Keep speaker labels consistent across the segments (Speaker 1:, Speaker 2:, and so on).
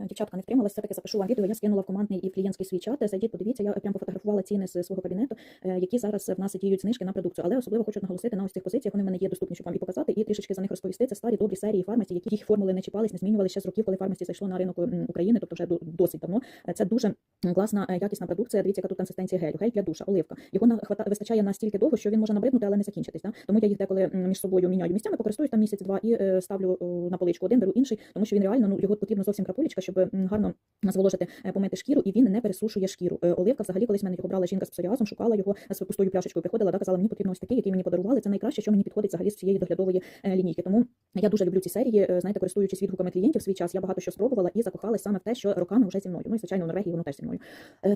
Speaker 1: Е, Дівчатка не втрималась, все-таки запишу вам відео. Я скинула в командний і в клієнтський свій чат. Зайдіть, подивіться, я прям пофотографувала ціни з свого кабінету, е, які зараз в нас діють знижки на продукцію. Але особливо хочу наголосити на ось цих позиціях. Вони в мене є доступні, щоб вам і показати, і трішечки за них розповісти. Це старі добрі серії фармасті, які їх формули не чіпались, не змінювали ще з років, коли фармасті зайшло на ринок України, тобто вже досить давно. Е, Це дуже класна якісна продукція. Дивіться, яка тут консистенція гелю. Гель для душа, оливка. Його на вистачає настільки довго, що він може набриднути, але не закінчитись. Да? Тому я їх деколи між собою міняю місцями, покористуюсь там місяць-два і ставлю на поличку один, беру інший, тому що він реально ну його потрібно зовсім крапулечка, щоб гарно зволожити, е, помити шкіру, і він не пересушує шкіру. Е, Оливка, взагалі, колись в мене його брала жінка з псоріазом, шукала його з пустою пляшечкою. Приходила, да, казала, мені потрібно ось такий, який мені подарували. Це найкраще, що мені підходить взагалі з цієї доглядової е, лінійки. Тому я дуже люблю ці серії. Знаєте, користуючись відгуками клієнтів свій час, я багато що спробувала і закохалась саме в те, що роками вже зі мною. Ну і звичайно, в Норвегії воно теж зі мною.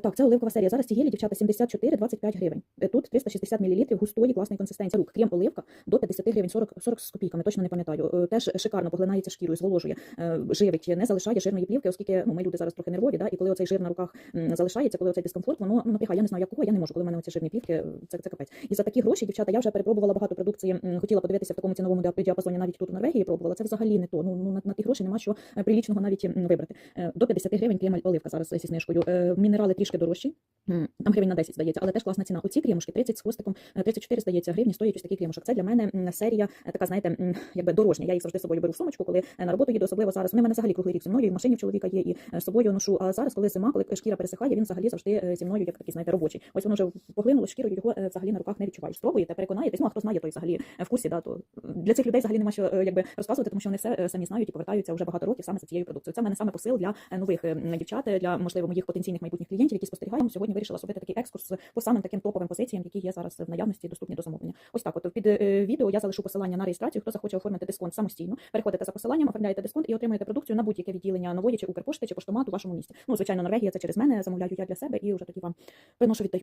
Speaker 1: Так, це оливкова серія. Зараз ці гелі, дівчата, 74-25 гривень. Тут 360 мл густої класної консистенції. Рук, крем оливка до 50 гривень 40, 40 з копійками, точно не пам'ятаю. Теж шикарно поглинається шкірою, зволожує, живить, не залишає жирної плівки, оскільки ну, ми люди зараз трохи нервові, да, і коли оцей жир на руках залишається, коли оцей дискомфорт, воно ну, напрягає. Я не знаю, якого, я не можу, коли в мене оці жирні плівки, це, це капець. І за такі гроші, дівчата, я вже перепробувала багато продукції, хотіла подивитися в такому ціновому діап- діапазоні, навіть тут у Норвегії пробувала. Це взагалі не то. Ну, ну на, на ті гроші нема що е, прилічного навіть вибрати. Е, До 50 гривень кремаль оливка зараз зі знижкою. Е, Мінерали трішки дорожчі, там гривень на 10 здається, але теж класна ціна. Оці кремушки 30 з хвостиком, е, 34 здається гривні стоять ось такий кремушок. Це для мене серія е, така, знаєте, якби дорожня. Я їх завжди з собою беру в сумочку, коли е, на роботу їду, особливо зараз. Вони в мене взагалі круглий рік зі мною, і в машині в чоловіка є, і е, з собою ношу. А зараз, коли зима, коли шкіра пересихає, він взагалі завжди е, зі мною як такий, знаєте, робочий. Ось воно вже поглинуло шкірою, його е, взагалі на руках не відчуваєш. Спробуєте, переконаєтесь. Ну а хто знає, той взагалі е, в курсі, да, то для цих людей взагалі нема що е, якби розказувати, тому що вони все е, самі знають і повертаються вже багато років саме за цією продукцією. Це в мене саме посил для е, нових е, дівчат, е, для можливо моїх потенційних майбутніх клієнтів, які спостерігаємо. Сьогодні вирішила зробити такий екскурс по самим таким топовим позиціям, які є зараз в наявності, доступні до замовлення. Ось так. От під е, відео я залишу посилання на реєстрацію. Хто захоче оформити дисконт самостійно, переходите за посиланням, оформляєте дисконт і отримуєте продукцію на будь-яке відділення нової чи Укрпошти чи поштомату у вашому місті. Ну, звичайно, Норвегія це через мене. Замовляю я для себе і вже тоді вам приношу віддаю.